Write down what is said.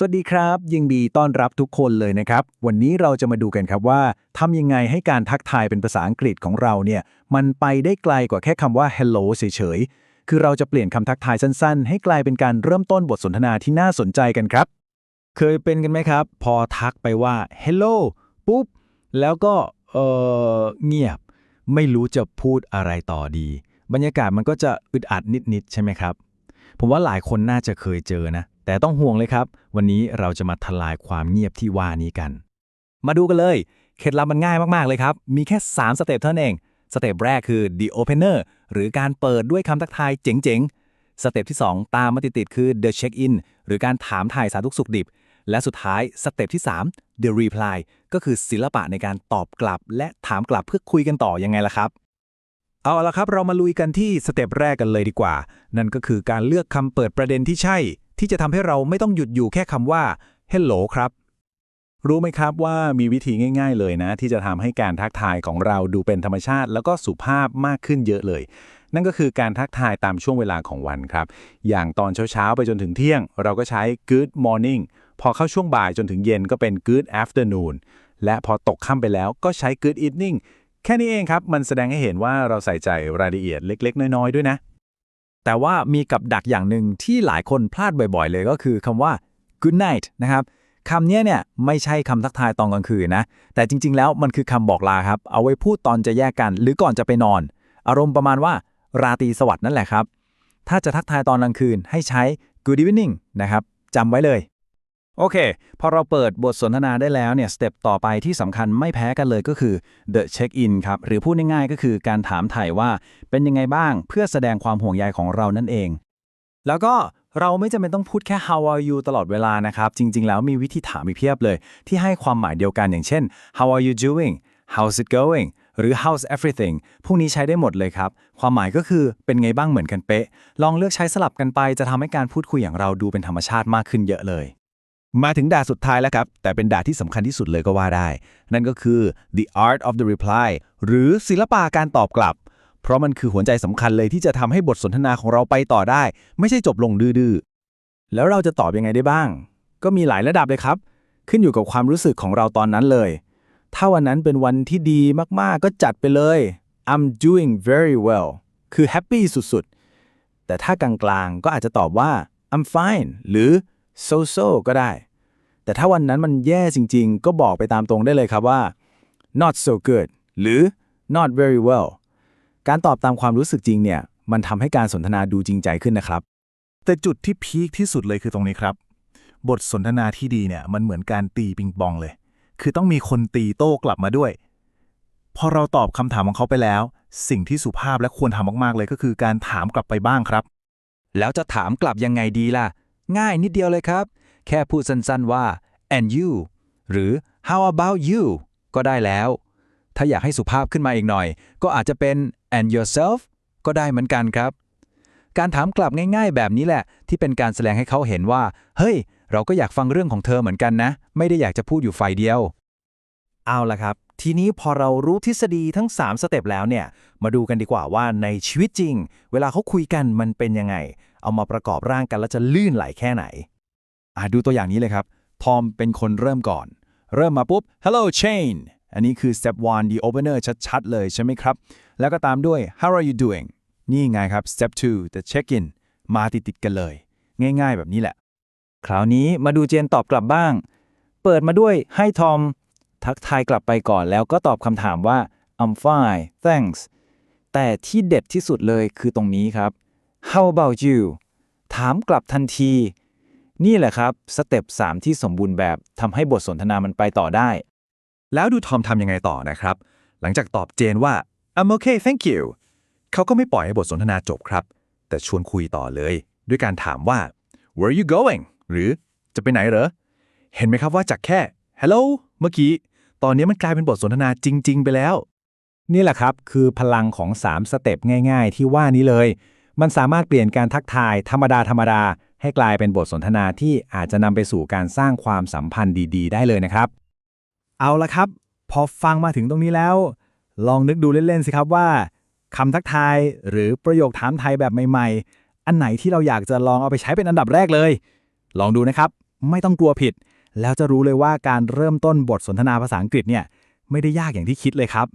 สวัสดีครับ ยินดีต้อนรับทุกคนเลยนะครับ วันนี้เราจะมาดูกันครับว่าทำยังไงให้การทักทายเป็นภาษาอังกฤษของเราเนี่ย มันไปได้ไกลกว่าแค่คำว่า hello เฉยๆ คือเราจะเปลี่ยนคำทักทายสั้นๆ ให้กลายเป็นการเริ่มต้นบทสนทนาที่น่าสนใจกันครับ เคยเป็นกันไหมครับ พอทักไปว่า hello ปุ๊บ แล้วก็เออเงียบ ไม่รู้จะพูดอะไรต่อดี บรรยากาศมันก็จะอึดอัดนิดๆใช่ไหมครับ ผมว่าหลายคนน่าจะเคยเจอนะ แต่ต้องห่วงเลยครับ วันนี้เราจะมาทลายความเงียบที่ว่านี้กัน มาดูกันเลย เคล็ดลับมันง่ายมาก ๆ เลยครับ มีแค่ 3 สเต็ปเท่านั้นเอง สเต็ปแรกคือ the opener หรือการเปิดด้วยคำทักทายเจ๋ง ๆ สเต็ปที่ 2 ตามมาติดๆคือ the check in หรือการถามถ่ายสารทุกสุขดิบ และสุดท้ายสเต็ปที่ 3 the reply ก็คือศิลปะในการตอบกลับ และถามกลับเพื่อคุยกันต่อยังไงล่ะครับเอาละครับ เรามาลุยกันที่สเต็ปแรกกันเลยดีกว่า นั่นก็คือการเลือกคำเปิดประเด็นที่ใช่ ที่จะทำให้เราไม่ต้องหยุดอยู่แค่คำว่า hello ครับ รู้ไหมครับว่ามีวิธีง่าย ๆ เลยนะ ที่จะทำให้การทักทายของเราดูเป็นธรรมชาติ แล้วก็สุภาพมากขึ้นเยอะเลย นั่นก็คือการทักทายตามช่วงเวลาของวันครับ อย่างตอนเช้าๆไปจนถึงเที่ยง เราก็ใช้ good morning พอเข้าช่วงบ่ายจนถึงเย็นก็เป็น good afternoon และพอตกค่ำไปแล้วก็ใช้ good evening แค่นี้เองครับ มันแสดงให้เห็นว่าเราใส่ใจรายละเอียดเล็ก ๆ น้อย ๆ ด้วยนะ แต่ว่ามีกับดักอย่างหนึ่งที่หลายคนพลาดบ่อยๆ เลยก็คือคำว่า good night นะครับคำนี้เนี่ยไม่ใช่คำทักทายตอนกลางคืนนะ แต่จริงๆ แล้วมันคือคำบอกลาครับ เอาไว้พูดตอนจะแยกกัน หรือก่อนจะไปนอน อารมณ์ประมาณว่าราตรีสวัสดิ์นั่นแหละครับ ถ้าจะทักทายตอนกลางคืนให้ใช้ good evening นะครับจำไว้เลย โอเค พอเราเปิดบทสนทนาได้แล้วเนี่ยสเต็ปต่อไปที่สำคัญไม่แพ้กันเลยก็คือ the check in ครับ หรือพูดง่ายๆก็คือการถามไถ่ว่า เป็นยังไงบ้างเพื่อแสดงความห่วงใยของเรานั่นเอง แล้วก็เราไม่จำเป็นต้องพูดแค่ how are you ตลอดเวลานะครับ จริง ๆ แล้วมีวิธีถามอีกเพียบเลย ที่ให้ความหมายเดียวกันอย่างเช่น how are you doing how's it going หรือ how's everything พวกนี้ใช้ได้หมดเลยครับ ความหมายก็คือเป็นไงบ้างเหมือนกันเป๊ะ ลองเลือกใช้สลับกันไปจะทำให้การพูดคุยอย่างเราดูเป็นธรรมชาติมากขึ้นเยอะเลย มาถึงด่าสุดท้ายแล้วครับ แต่เป็นด่าที่สำคัญที่สุดเลยก็ว่าได้ นั่นก็คือ the art of the reply หรือศิลปะการตอบกลับ เพราะมันคือหัวใจสำคัญเลยที่จะทำให้บทสนทนาของเราไปต่อได้ ไม่ใช่จบลงดื้อแล้วเราจะตอบยังไงได้บ้าง ก็มีหลายระดับเลยครับ ขึ้นอยู่กับความรู้สึกของเราตอนนั้นเลย ถ้าวันนั้นเป็นวันที่ดีมากๆ ก็จัดไปเลย I'm doing very well คือแฮปปี้สุดๆ แต่ถ้ากลางๆ ก็อาจจะตอบว่า I'm fine หรือ so so ก็ได้ แต่ถ้าวันนั้นมันแย่จริง ๆ ก็บอกไปตามตรงได้เลยครับว่า not so good หรือ not very well การตอบตามความรู้สึกจริงเนี่ย มันทำให้การสนทนาดูจริงใจขึ้นนะครับ แต่จุดที่พีคที่สุดเลยคือตรงนี้ครับ บทสนทนาที่ดีเนี่ย มันเหมือนการตีปิงปองเลย คือต้องมีคนตีโต้กลับมาด้วย พอเราตอบคำถามของเขาไปแล้ว สิ่งที่สุภาพและควรทำมากๆเลยก็คือการถามกลับไปบ้างครับ แล้วจะถามกลับยังไงดีล่ะ ง่ายนิดเดียวเลยครับ แค่พูดสั้นๆว่า and you หรือ how about you ก็ได้แล้ว ถ้าอยากให้สุภาพขึ้นมาอีกหน่อย ก็อาจจะเป็น and yourself ก็ได้เหมือนกันครับ การถามกลับง่ายๆ แบบนี้แหละ ที่เป็นการแสดงให้เขาเห็นว่า เฮ้ย เราก็อยากฟังเรื่องของเธอเหมือนกันนะ ไม่ได้อยากจะพูดอยู่ฝ่ายเดียว เอาละครับ ทีนี้พอเรารู้ทฤษฎีทั้ง 3 สเต็ปแล้วเนี่ย มาดูกันดีกว่าว่าในชีวิตจริง เวลาเขาคุยกันมันเป็นยังไง เอามาประกอบร่างกันแล้วจะลื่นไหลแค่ไหนอะดูตัวอย่างนี้เลยครับ ทอมเป็นคนเริ่มก่อน เริ่มมาปุ๊บ hello Chain อันนี้คือ step one the opener ชัดๆ เลยใช่ไหมครับ แล้วก็ตามด้วย how are you doing นี่ไงครับ step two the check in มาติดๆกันเลย ง่ายๆ แบบนี้แหละ คราวนี้มาดูเจนตอบกลับบ้าง เปิดมาด้วยให้ทอม ทักทายกลับไปก่อนแล้วก็ตอบคำถามว่า I'm fine thanks แต่ที่เด็ดที่สุดเลยคือตรงนี้ครับ How about you ถามกลับทันที นี่แหละครับ สเต็ป3ที่สมบูรณ์แบบทำให้บทสนทนามันไปต่อได้ แล้วดูทอมทำยังไงต่อนะครับ หลังจากตอบเจนว่า I'm okay thank you เขาก็ไม่ปล่อยให้บทสนทนาจบครับ แต่ชวนคุยต่อเลย ด้วยการถามว่า where are you going หรือจะไปไหนเหรอ เห็นไหมครับว่าจากแค่ hello เมื่อกี้ ตอนนี้มันกลายเป็นบทสนทนาจริง ๆ ไปแล้ว นี่แหละครับ คือพลังของ 3 สเต็ปง่าย ๆ ที่ว่านี้เลย มันสามารถเปลี่ยนการทักทายธรรมดาธรรมดาให้กลายเป็นบทสนทนาที่อาจจะนำไปสู่การสร้างความสัมพันธ์ดี ๆ ได้เลยนะครับ เอาละครับ พอฟังมาถึงตรงนี้แล้ว ลองนึกดูเล่น ๆ สิครับว่าคำทักทายหรือประโยคถามไทยแบบใหม่ ๆ อันไหนที่เราอยากจะลองเอาไปใช้เป็นอันดับแรกเลย ลองดูนะครับ ไม่ต้องกลัวผิด แล้วจะรู้เลยว่าการเริ่มต้นบทสนทนาภาษาอังกฤษเนี่ยไม่ได้ยากอย่างที่คิดเลยครับ